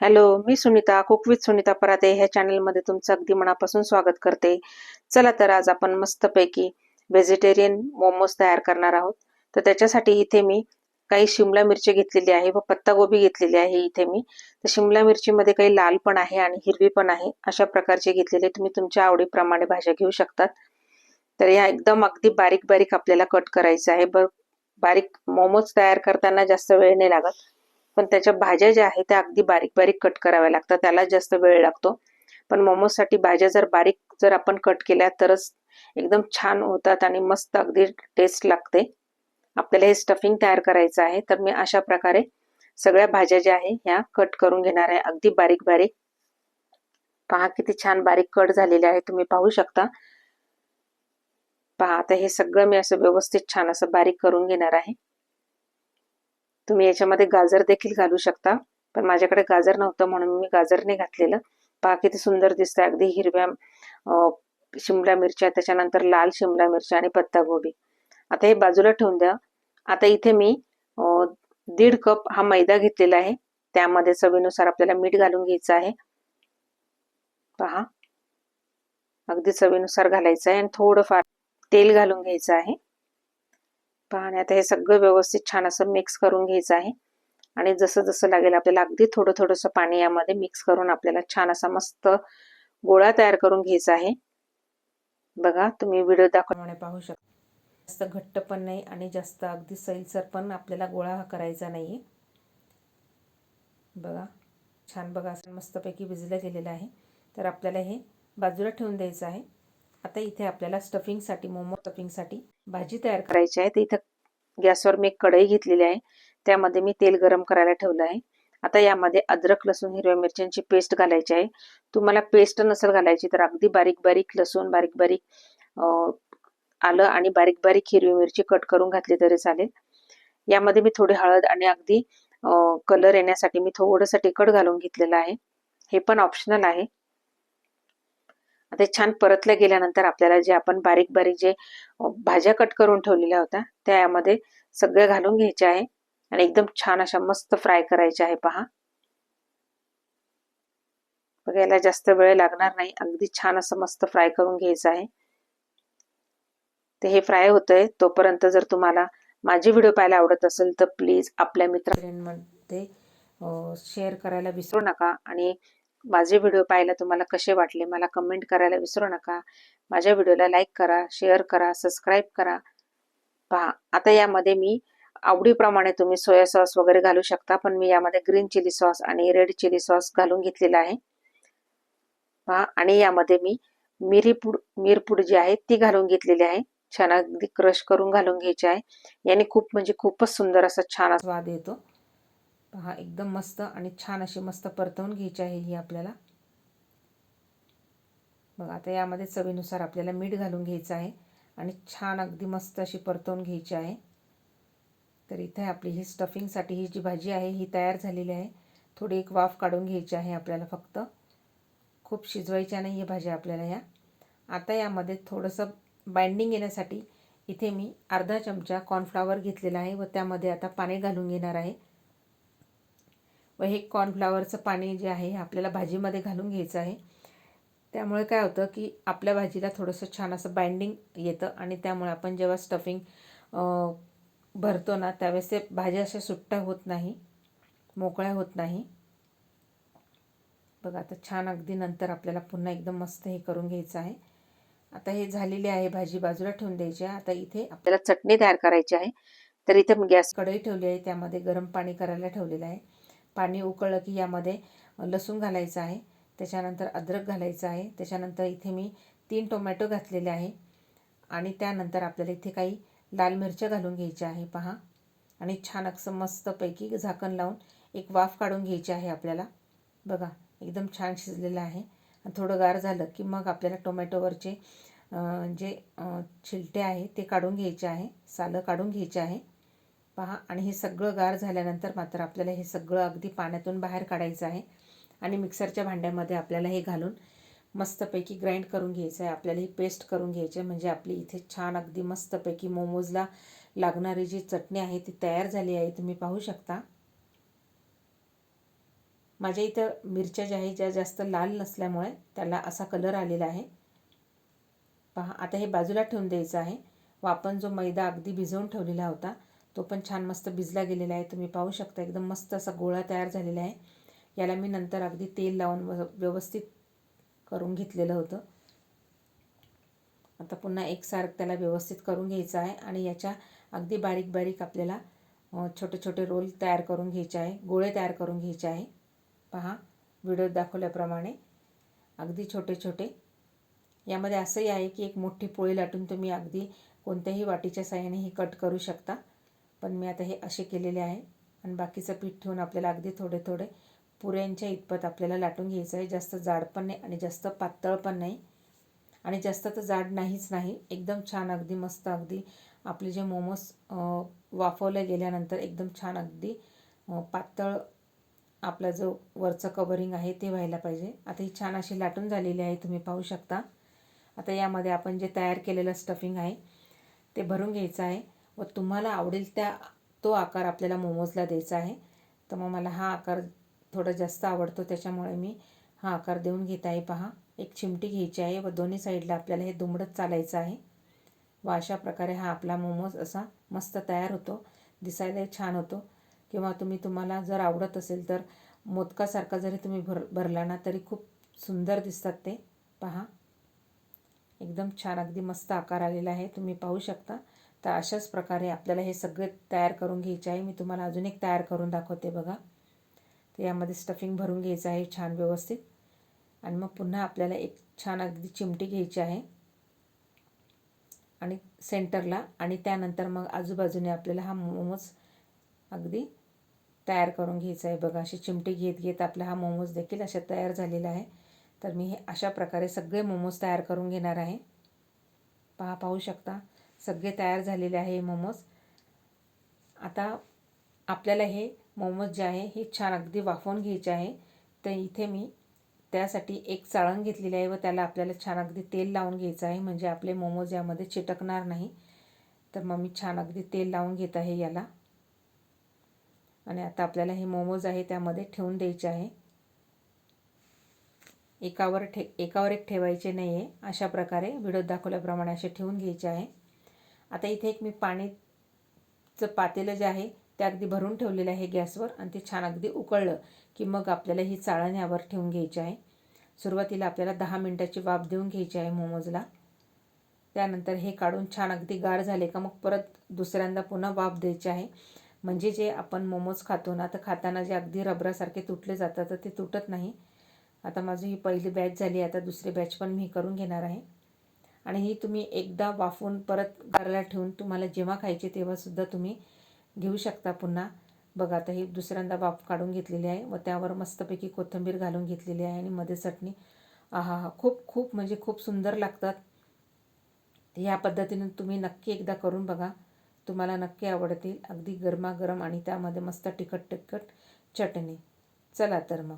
Hello मी Sunita cook with Sunita Parate. ह्या चॅनलमध्ये तुमचं अगदी मनापासून स्वागत करते. चला तर आज आपण मस्तपैकी व्हेजिटेरियन मोमोज तयार करणार आहोत. तर त्याच्यासाठी इथे मी काही शिमला मिरची घेतलेली आहे व पत्तागोबी घेतलेली आहे इथे मी. तर शिमला मिरचीमध्ये काही लाल पण आहे आणि हिरवी पण आहे. अशा प्रकारचे घेतलेले तुम्ही तुमच्या आवडीप्रमाणे भाज्या घेऊ शकतात. तर या एकदम अगदी बारीक बारीक आपल्याला कट करायचं आहे. ब बारीक मोमोज तयार करताना जास्त वेळ नाही लागत. पण त्याच्या भाज्या ज्या आहेत त्या अगदी बारीक बारीक कट कराव्या लागतात. त्याला जास्त वेळ लागतो. पण मोमोजसाठी भाज्या जर बारीक जर आपण कट केल्या तरच एकदम छान होतात आणि मस्त अगदी टेस्ट लागते. आपल्याला हे स्टफिंग तयार करायचं आहे. तर मी अशा प्रकारे सगळ्या भाज्या ज्या आहे ह्या कट करून घेणार आहे. अगदी बारीक बारीक. पहा किती छान बारीक कट झालेले आहे. तुम्ही पाहू शकता. पहा आता हे सगळं मी असं व्यवस्थित छान असं बारीक करून घेणार आहे. तुम्ही याच्यामध्ये गाजर देखील घालू शकता. पण माझ्याकडे गाजर नव्हतं म्हणून मी गाजर नाही घातलेलं. पहा किती सुंदर दिसतंय. अगदी हिरव्या शिमला मिरच्या त्याच्यानंतर लाल शिमला मिरच्या आणि पत्ता गोबी. आता हे बाजूला ठेवून द्या. आता इथे मी दीड कप हा मैदा घेतलेला आहे. त्यामध्ये चवीनुसार आपल्याला मीठ घालून घ्यायचं आहे. पहा. अगदी चवीनुसार घालायचं आहे आणि थोडंफार तेल घालून घ्यायचं आहे. पहा आता हे सगळं व्यवस्थित छान असं मिक्स करून घ्यायचं आहे. आणि जसं जसं लागेल आपल्याला अगदी थोडं थोडंसं पाणी यामध्ये मिक्स करून आपल्याला छान असा मस्त गोळा तयार करून घ्यायचा आहे. बघा तुम्ही व्हिडिओ दाखवणे पाहू शकता जास्त घट्ट पण नाही आणि जास्त अगदी सैलसर पण आपल्याला गोळा हा करायचा नाही बघा छान बघा असं मस्तपैकी भिजलं गेलेलं आहे. तर आपल्याला हे बाजूला ठेवून द्यायचं आहे. आता इथे आपल्याला स्टफिंगसाठी मोमो स्टफिंगसाठी भाजी तयार करायची आहे. तर इथं गॅसवर मी एक कढई घेतलेली आहे. त्यामध्ये मी तेल गरम करायला ठेवलं आहे. आता यामध्ये अद्रक लसूण हिरव्या मिरच्यांची पेस्ट घालायची आहे. तुम्हाला पेस्ट नसेल घालायची तर अगदी बारीक बारीक लसूण बारीक बारीक आलं आणि बारीक बारीक हिरवी मिरची कट करून घातली तरी चालेल. यामध्ये मी थोडी हळद आणि अगदी कलर येण्यासाठी मी थोडंसं तिखट घालून घेतलेलं आहे. हे पण ऑप्शनल आहे. आता छान परतल्या गेल्यानंतर आपल्याला जे आपण बारीक बारीक जे भाज्या कट करून ठेवलेल्या होत्या त्या यामध्ये सगळ्या घालून घ्यायच्या आहे. आणि एकदम छान अशा मस्त फ्राय करायच्या आहे पहा. बघायला जास्त वेळ लागणार नाही. अगदी छान असं मस्त फ्राय करून घ्यायचं आहे. ते हे फ्राय होतंय. तोपर्यंत जर तुम्हाला माझे व्हिडिओ पाहायला आवडत असेल तर प्लीज आपल्या मित्रांमध्ये शेअर करायला विसरू नका. आणि माझे व्हिडिओ पाहायला तुम्हाला कसे वाटले मला कमेंट करायला विसरू नका. माझ्या व्हिडिओला लाईक करा शेअर करा सबस्क्राईब करा. पहा आता यामध्ये मी आवडीप्रमाणे तुम्ही सोया सॉस वगैरे घालू शकता पण मी यामध्ये ग्रीन चिली सॉस आणि रेड चिली सॉस घालून घेतलेला आहे. पहा आणि यामध्ये मी मिरीपूड मिरपूड जी आहे ती घालून घेतलेली आहे. छान अगदी क्रश करून घालून घ्यायची आहे. याने खूप म्हणजे खूपच सुंदर असा छान स्वाद येतो. पहा एकदम मस्त आणि छान अशी मस्त परतवून घ्यायची आहे ही आपल्याला. बघा आता यामध्ये चवीनुसार आपल्याला मीठ घालून घ्यायचं आहे आणि छान अगदी मस्त अशी परतवून घ्यायची आहे. तर इथे आपली ही स्टफिंगसाठी ही जी भाजी आहे ही तयार झालेली आहे. थोडी एक वाफ काढून घ्यायची आहे आपल्याला फक्त. खूप शिजवायच्या नाही ही भाज्या आपल्याला ह्या. आता यामध्ये थोडंसं बाइंडिंग येण्यासाठी इथे मी अर्धा चमचा कॉर्नफ्लावर घेतलेला आहे व त्यामध्ये आता पाणी घालून घेणार आहे. व हे कॉर्नफ्लावरचं पाणी जे आहे आपल्याला भाजीमध्ये घालून घ्यायचं आहे. त्यामुळे काय होतं की आपल्या भाजीला थोडंसं छान असं बाइंडिंग येतं आणि त्यामुळे आपण जेव्हा स्टफिंग भरतो ना त्यावेळेस ते भाज्या अशा सुट्ट्या होत नाही मोकळ्या होत नाही. बघा आता छान अगदी नंतर आपल्याला पुन्हा एकदम मस्त हे करून घ्यायचं आहे. आता हे झालेले आहे भाजी बाजूला ठेवून द्यायची आहे. आता इथे आपल्याला चटणी तयार करायची आहे. तर इथे गॅस कढई ठेवली आहे त्यामध्ये गरम पाणी करायला ठेवलेलं आहे. पाणी उकळलं की यामध्ये लसूण घालायचं आहे. त्याच्यानंतर अद्रक घालायचं आहे. त्याच्यानंतर इथे मी तीन टोमॅटो घातलेले आहे. आणि त्यानंतर आपल्याला इथे काही लाल मिरच्या घालून घ्यायच्या आहे. पहा. आणि छान असं मस्तपैकी झाकण लावून एक वाफ काढून घ्यायची आहे आपल्याला. बघा एकदम छान शिजलेलं आहे. थोडं गार झालं की मग आपल्याला टोमॅटोवरचे जे छिलटे आहे ते काढून घ्यायचे आहे. सालं काढून घ्यायचे आहे. पहा. आणि हे सगळं गार झाल्यानंतर मात्र आपल्याला हे सगळं अगदी पाण्यातून बाहेर काढायचं आहे. आणि मिक्सरच्या भांड्यामध्ये आपल्याला हे घालून मस्तपैकी ग्राइंड करून घ्यायचं आहे. आपल्याला ही पेस्ट करून घ्यायची आहे. म्हणजे आपली इथे छान अगदी मस्तपैकी मोमोजला लागणारी जी चटणी आहे ती तयार झाली आहे. तुम्ही पाहू शकता. माझ्या इथं मिरच्या ज्या आहे ज्या जास्त लाल नसल्यामुळे त्याला असा कलर आलेला आहे. पहा. आता हे बाजूला ठेवून द्यायचं आहे. व आपण जो मैदा अगदी भिजवून ठेवलेला होता तो पण छान मस्त भिजला गेलेला आहे. तुम्ही पाहू शकता एकदम मस्त असा गोळा तयार झालेला आहे. याला मी नंतर अगदी तेल लावून व्यवस्थित करून घेतलेलं होतं. आता पुन्हा एकसारखं त्याला व्यवस्थित करून घ्यायचं आहे आणि याच्या अगदी बारीक बारीक आपल्याला छोटे छोटे रोल तयार करून घ्यायचे आहे. गोळे तयार करून घ्यायचे आहे. पहा व्हिडिओत दाखवल्याप्रमाणे अगदी छोटे छोटे यामध्ये असंही आहे की एक मोठी पोळी लाटून तुम्ही अगदी कोणत्याही वाटीच्या साह्याने ही कट करू शकता. पण मी आता हे असे केलेले आहे. आणि बाकीचं पीठ ठेवून आपल्याला अगदी थोडे थोडे पुऱ्यांच्या इतपत आपल्याला लाटून घ्यायचं आहे. जास्त जाड पण नाही आणि जास्त पातळ पण नाही. आणि जास्त तर जाड नाहीच नाही. एकदम छान अगदी मस्त अगदी आपले जे मोमोज वाफवले गेल्यानंतर एकदम छान अगदी पातळ आपला जो वरचं कवरिंग आहे ते व्हायला पाहिजे. आता ही छान अशी लाटून झालेली आहे तुम्ही पाहू शकता. आता यामध्ये आपण जे तयार केलेलं स्टफिंग आहे ते भरून घ्यायचं आहे. व तुम्हाला आवडेल त्या तो आकार आपल्याला मोमोजला द्यायचा आहे. तर मग मला हा आकार थोडा जास्त आवडतो त्याच्यामुळे मी हा आकार देऊन घेत आहे. पहा एक चिमटी घ्यायची आहे व दोन्ही साईडला आपल्याला हे दुमडत चालायचं आहे. व अशा प्रकारे हा आपला मोमोज असा मस्त तयार होतो दिसायलाही छान होतो. किंवा तुम्ही तुम्हाला जर आवडत असेल तर मोदकासारखा जरी तुम्ही भर भरला ना तरी खूप सुंदर दिसतात ते. पहा एकदम छान अगदी मस्त आकार आलेला आहे. तुम्ही पाहू शकता. तर अशाच प्रकारे आपल्याला हे सगळे तयार करून घ्यायचे आहे. मी तुम्हाला अजून एक तयार करून दाखवते बघा. तर यामध्ये स्टफिंग भरून घ्यायचं आहे छान व्यवस्थित. आणि मग पुन्हा आपल्याला एक छान अगदी चिमटी घ्यायची आहे. आणि सेंटरला आणि त्यानंतर मग आजूबाजूने आपल्याला हा मोमोज अगदी तयार करून घ्यायचा आहे बघा. अशी चिमटी घेत घेत आपला हा मोमोज देखील अशा तयार झालेला आहे. तर मी हे अशा प्रकारे सगळे मोमोज तयार करून घेणार आहे. पहा पाहू शकता. सगळे तयार झालेले आहे हे मोमोज. आता आपल्याला हे मोमोज जे आहे हे छान अगदी वाफवून घ्यायचे आहे. तर इथे मी त्यासाठी एक चाळण घेतलेली आहे व त्याला आपल्याला छान अगदी तेल लावून घ्यायचं आहे. म्हणजे आपले मोमोज यामध्ये चिटकणार नाही. तर मग मी छान अगदी तेल लावून घेत आहे याला. आणि आता आपल्याला हे मोमोज आहे त्यामध्ये ठेवून द्यायचे आहे. एकावर ठे एकावर एक ठेवायचे नाही आहे अशा प्रकारे व्हिडिओत दाखवल्याप्रमाणे असे ठेवून घ्यायचे आहे. आता इथे एक मी पाणीचं पातेलं जे आहे ते अगदी भरून ठेवलेलं आहे गॅसवर आणि ते छान अगदी उकळलं की मग आपल्याला ही चाळण यावर ठेवून घ्यायची आहे. सुरुवातीला आपल्याला दहा मिनटाची वाफ देऊन घ्यायची आहे मोमोजला. त्यानंतर हे काढून छान अगदी गार झाले का मग परत दुसऱ्यांदा पुन्हा वाफ द्यायची आहे. म्हणजे जे आपण मोमोज खातो ना तर खाताना जे अगदी रबरासारखे तुटले जातात तर ते तुटत नाही. आता माझी ही पहिली बॅच झाली आता दुसरी बॅच पण मी करून घेणार आहे. आणि ही तुम्ही एकदा वाफवून परत गरला ठेवून तुम्हाला जेव्हा खायचे तेव्हासुद्धा तुम्ही घेऊ शकता पुन्हा. बघा आता ही दुसऱ्यांदा वाफ काढून घेतलेली आहे व त्यावर मस्तपैकी कोथिंबीर घालून घेतलेली आहे आणि मध्ये चटणी. आहा हा खूप खूप म्हणजे खूप सुंदर लागतात. ह्या पद्धतीने तुम्ही नक्की एकदा करून बघा. तुम्हाला नक्की आवडतील. अगदी गरमागरम आणि त्यामध्ये मस्त तिखट तिखट चटणी. चला तर मग.